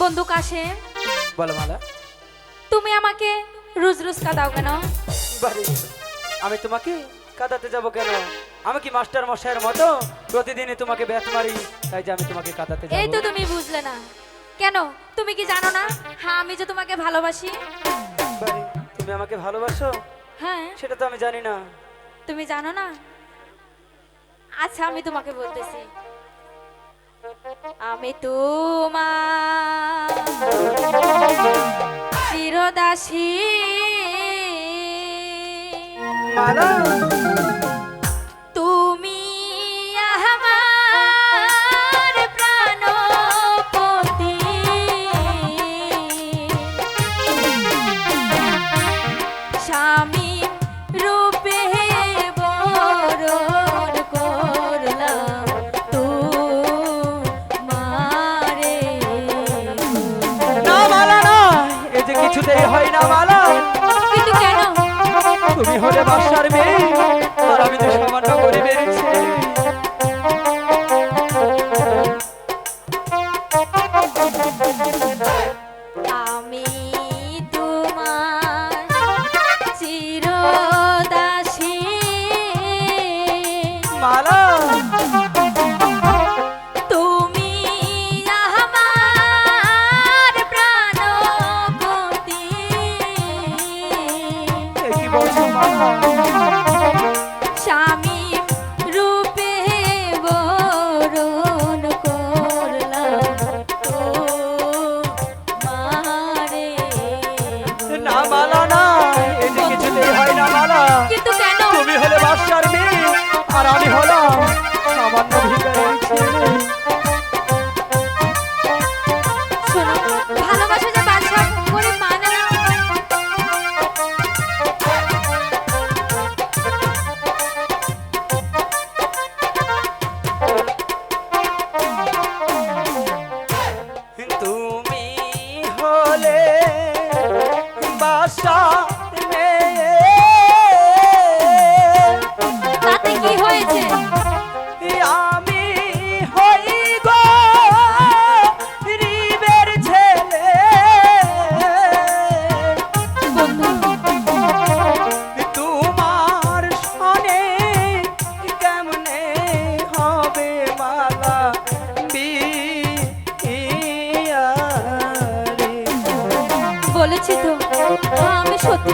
বন্ধু কাশে বলো মালা। তুমি আমাকে রোজ রোজ কাঁদাও কেন? আমি তোমাকে কাঁদাতে যাব কেন? আমি কি মাস্টার মশাইয়ের মতো প্রতিদিনই তোমাকে ব্যথ মারি তাই যে আমি তোমাকে কাঁদাতে এই তো যাব তুমি বুঝলে না। কেন? তুমি কি জানো না? হ্যাঁ আমি যে তোমাকে ভালোবাসি। তুমি আমাকে ভালোবাসো? হ্যাঁ। সেটা তো আমি জানি না। তুমি জানো না? আচ্ছা আমি তোমাকে বলতেছি। আমি তোমার চিরদাসী। কিছুতেই হয় না মালা। কিন্তু কেন? তুমি হলে বাসার মেয়ে আর আমি তো সামান্য এ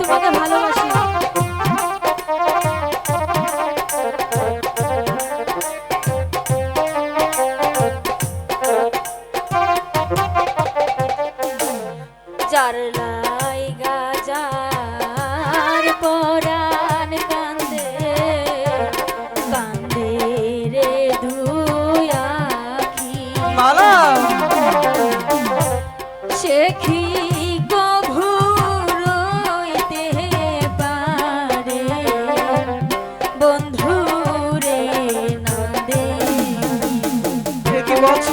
তোমাকে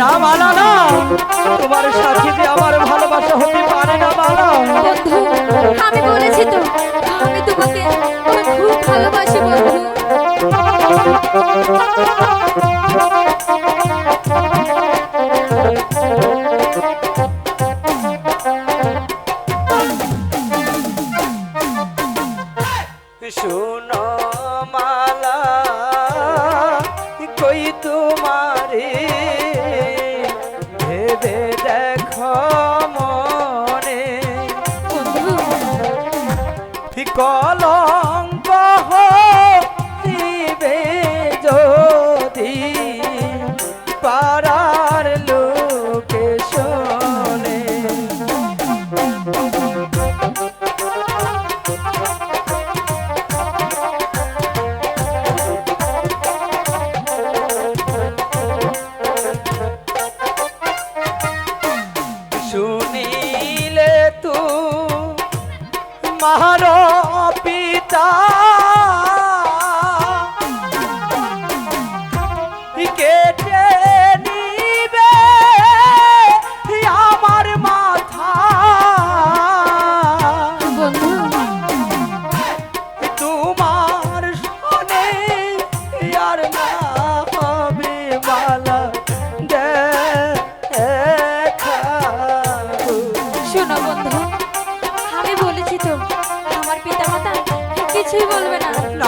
না, মালা না। তোমার সাথে যে আমার ভালোবাসা হতে পারে না, মালা। আমি বলেছি তো, আমি তোমাকে খুব ভালোবাসি, বন্ধু।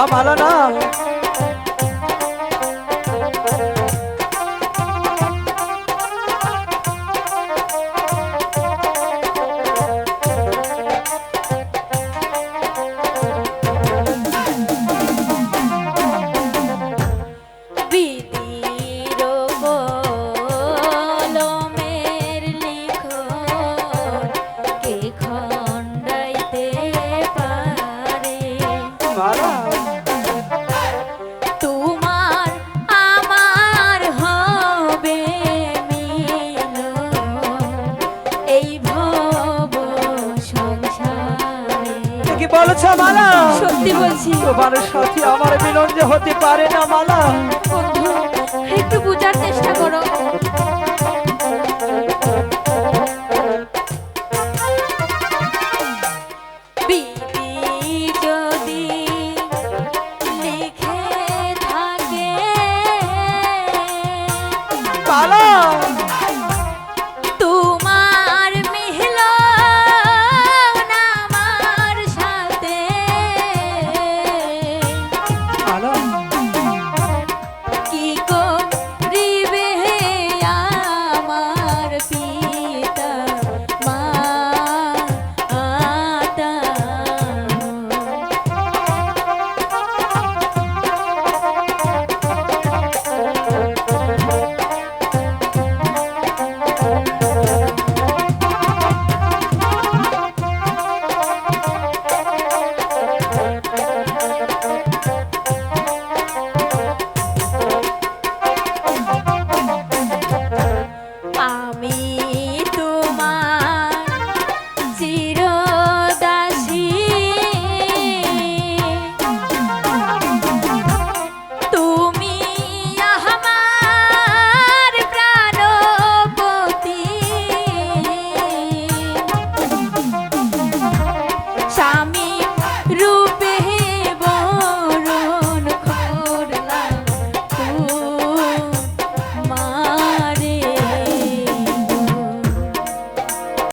না না মালা। সত্যি বলছি। তোমার সাথে আমার মিলন যে হতে পারে না মালা। বন্ধু একটু বোঝার চেষ্টা করো।